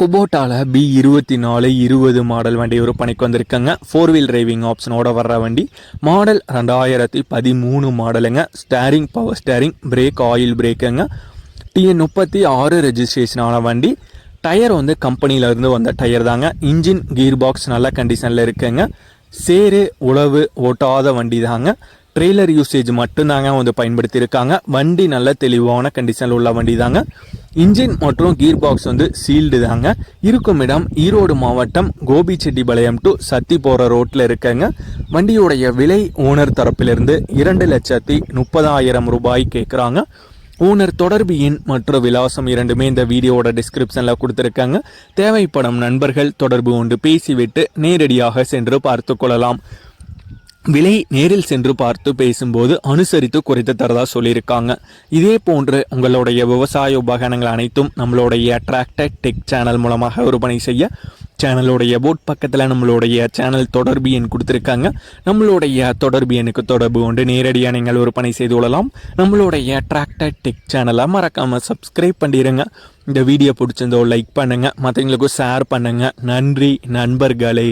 குபோட்டாவில் B இருபத்தி நாலு இருபது மாடல் வண்டி விற்பனைக்கு வந்திருக்குங்க. ஃபோர் வீல் டிரைவிங் ஆப்ஷனோட வர்ற வண்டி. மாடல் ரெண்டாயிரத்தி பதிமூணு மாடலுங்க steering power steering brake oil பிரேக்குங்க TN முப்பத்தி ஆறு ரெஜிஸ்ட்ரேஷனான வண்டி. டயர் வந்து கம்பெனியிலேருந்து வந்த டயர் தாங்க. இன்ஜின் கீர் பாக்ஸ் நல்ல கண்டிஷனில் இருக்குங்க. சேரு உழவு ஓட்டாத வண்டி தாங்க. ட்ரெய்லர் யூசேஜ் மட்டும்தாங்க வந்து பயன்படுத்தியிருக்காங்க. வண்டி நல்ல தெளிவான கண்டிஷனில் உள்ள வண்டி தாங்க. இன்ஜின் மற்றும் கீர் பாக்ஸ் வந்து சீல்டு தாங்க. இருக்கும் இடம் ஈரோடு மாவட்டம் கோபிச்செட்டிபாளையம் டு சத்தி போகிற ரோட்டில் இருக்கங்க. வண்டியுடைய விலை ஓனர் தரப்பிலிருந்து இரண்டு லட்சத்தி முப்பதாயிரம் ரூபாய் கேட்குறாங்க ஓனர் தொடர்பு எண் மற்றும் விலாசம் இரண்டுமே இந்த வீடியோவோட டிஸ்கிரிப்ஷனில் கொடுத்துருக்காங்க. தேவைப்படும் நண்பர்கள் தொடர்பு கொண்டு பேசிவிட்டு நேரடியாக சென்று பார்த்து கொள்ளலாம். விலை நேரில் சென்று பார்த்து பேசும்போது அனுசரித்து குறைத்து தரதா சொல்லியிருக்காங்க. இதே போன்று உங்களுடைய விவசாய உபகரணங்கள் அனைத்தும் நம்மளுடைய டிராக்டர் டெக் சேனல் மூலமாக விற்பனை செய்ய சேனலுடைய போட் பக்கத்தில் நம்மளுடைய சேனல் தொடர்பு எண் கொடுத்துருக்காங்க. நம்மளுடைய தொடர்பு எண்ணுக்கு தொடர்பு கொண்டு நேரடியாக நீங்கள் விற்பனை செய்து கொள்ளலாம். நம்மளுடைய டிராக்டர் டெக் சேனலை மறக்காமல் சப்ஸ்கிரைப் பண்ணிடுங்க இந்த வீடியோ பிடிச்சிருந்தோ லைக் பண்ணுங்கள் மற்றவங்களுக்கும் ஷேர் பண்ணுங்கள் நன்றி நண்பர்களே.